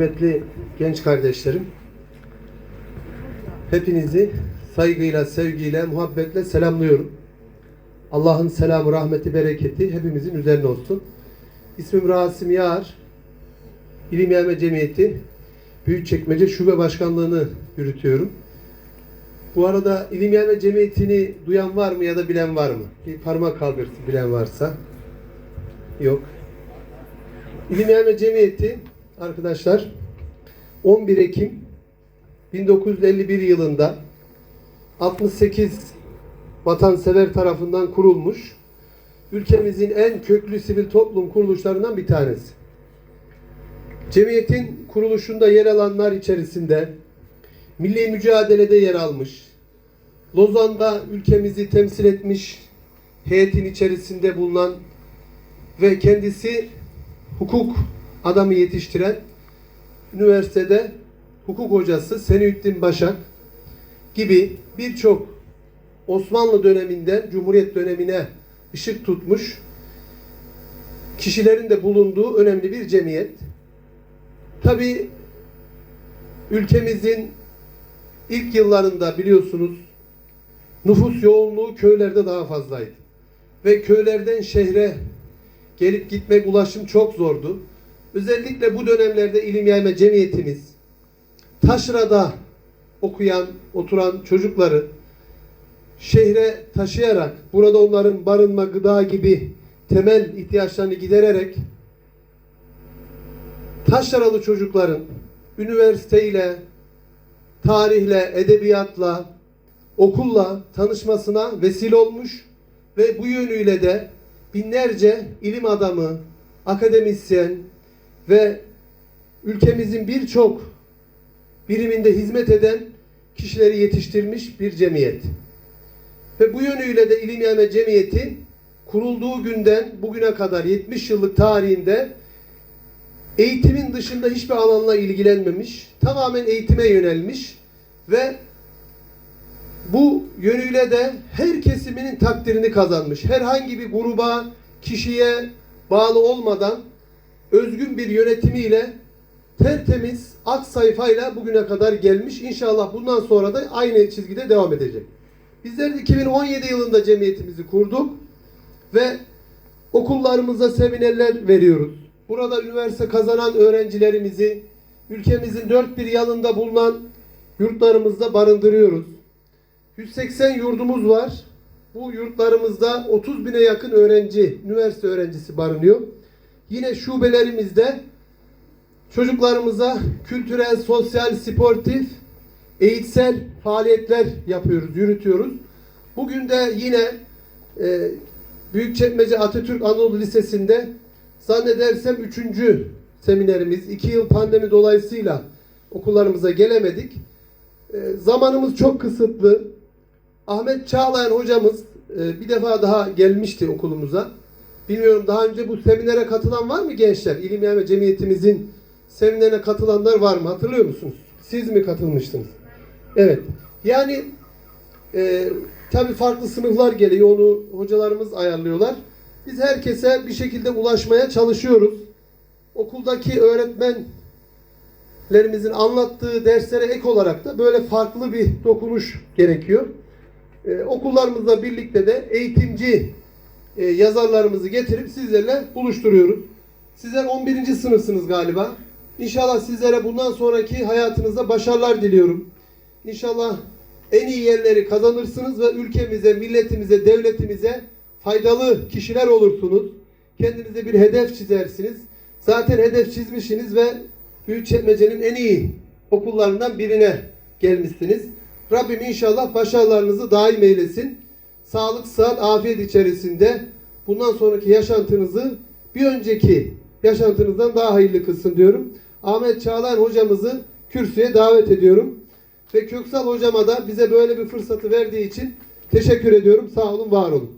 Kıymetli genç kardeşlerim, hepinizi saygıyla, sevgiyle, muhabbetle selamlıyorum. Allah'ın selamı, rahmeti, bereketi hepimizin üzerine olsun. İsmim Rasim Yağar, İlim Yayma Cemiyeti Büyükçekmece Şube Başkanlığı'nı yürütüyorum. Bu arada İlim Yayma Cemiyeti'ni duyan var mı ya da bilen var mı? Bir parmak kaldırsın bilen varsa. Yok. İlim Yayma Cemiyeti arkadaşlar 11 Ekim 1951 yılında 68 vatansever tarafından kurulmuş ülkemizin en köklü sivil toplum kuruluşlarından bir tanesi. Cemiyetin kuruluşunda yer alanlar içerisinde milli mücadelede yer almış, Lozan'da ülkemizi temsil etmiş heyetin içerisinde bulunan ve kendisi hukuk adamı yetiştiren üniversitede hukuk hocası Senüddin Başak gibi birçok Osmanlı döneminden Cumhuriyet dönemine ışık tutmuş kişilerin de bulunduğu önemli bir cemiyet. Tabi ülkemizin ilk yıllarında biliyorsunuz nüfus yoğunluğu köylerde daha fazlaydı. Ve köylerden şehre gelip gitmek ulaşım çok zordu. Özellikle bu dönemlerde ilim yayma cemiyetimiz taşrada okuyan, oturan çocukları şehre taşıyarak burada onların barınma, gıda gibi temel ihtiyaçlarını gidererek taşralı çocukların üniversiteyle, tarihle, edebiyatla, okulla tanışmasına vesile olmuş ve bu yönüyle de binlerce ilim adamı, akademisyen ve ülkemizin birçok biriminde hizmet eden kişileri yetiştirmiş bir cemiyet. Ve bu yönüyle de İlim Yayma Cemiyeti kurulduğu günden bugüne kadar 70 yıllık tarihinde eğitimin dışında hiçbir alanla ilgilenmemiş, tamamen eğitime yönelmiş ve bu yönüyle de her kesiminin takdirini kazanmış. Herhangi bir gruba, kişiye bağlı olmadan özgün bir yönetimiyle tertemiz ak sayfayla bugüne kadar gelmiş. İnşallah bundan sonra da aynı çizgide devam edecek. Bizler de 2017 yılında cemiyetimizi kurduk ve okullarımızda seminerler veriyoruz. Burada üniversite kazanan öğrencilerimizi ülkemizin dört bir yanında bulunan yurtlarımızda barındırıyoruz. 180 yurdumuz var. Bu yurtlarımızda 30 bine yakın öğrenci, üniversite öğrencisi barınıyor. Yine şubelerimizde çocuklarımıza kültürel, sosyal, sportif, eğitsel faaliyetler yapıyoruz, yürütüyoruz. Bugün de yine e, Büyükçekmece Atatürk Anadolu Lisesi'nde zannedersem üçüncü seminerimiz. iki yıl pandemi dolayısıyla okullarımıza gelemedik. E, zamanımız çok kısıtlı. Ahmet Çağlayan hocamız e, bir defa daha gelmişti okulumuza. Bilmiyorum daha önce bu seminere katılan var mı gençler? İlim Yayma Cemiyetimizin seminerine katılanlar var mı? Hatırlıyor musunuz? Siz mi katılmıştınız? Evet. Yani e, tabii farklı sınıflar geliyor. Onu hocalarımız ayarlıyorlar. Biz herkese bir şekilde ulaşmaya çalışıyoruz. Okuldaki öğretmenlerimizin anlattığı derslere ek olarak da böyle farklı bir dokunuş gerekiyor. Ee, okullarımızla birlikte de eğitimci e, yazarlarımızı getirip sizlerle buluşturuyoruz. Sizler 11. sınıfsınız galiba. İnşallah sizlere bundan sonraki hayatınızda başarılar diliyorum. İnşallah en iyi yerleri kazanırsınız ve ülkemize, milletimize, devletimize faydalı kişiler olursunuz. Kendinize bir hedef çizersiniz. Zaten hedef çizmişsiniz ve Büyükçekmece'nin en iyi okullarından birine gelmişsiniz. Rabbim inşallah başarılarınızı daim eylesin. Sağlık, sıhhat, afiyet içerisinde bundan sonraki yaşantınızı bir önceki yaşantınızdan daha hayırlı kılsın diyorum. Ahmet Çağlayan hocamızı kürsüye davet ediyorum. Ve Köksal hocama da bize böyle bir fırsatı verdiği için teşekkür ediyorum. Sağ olun, var olun.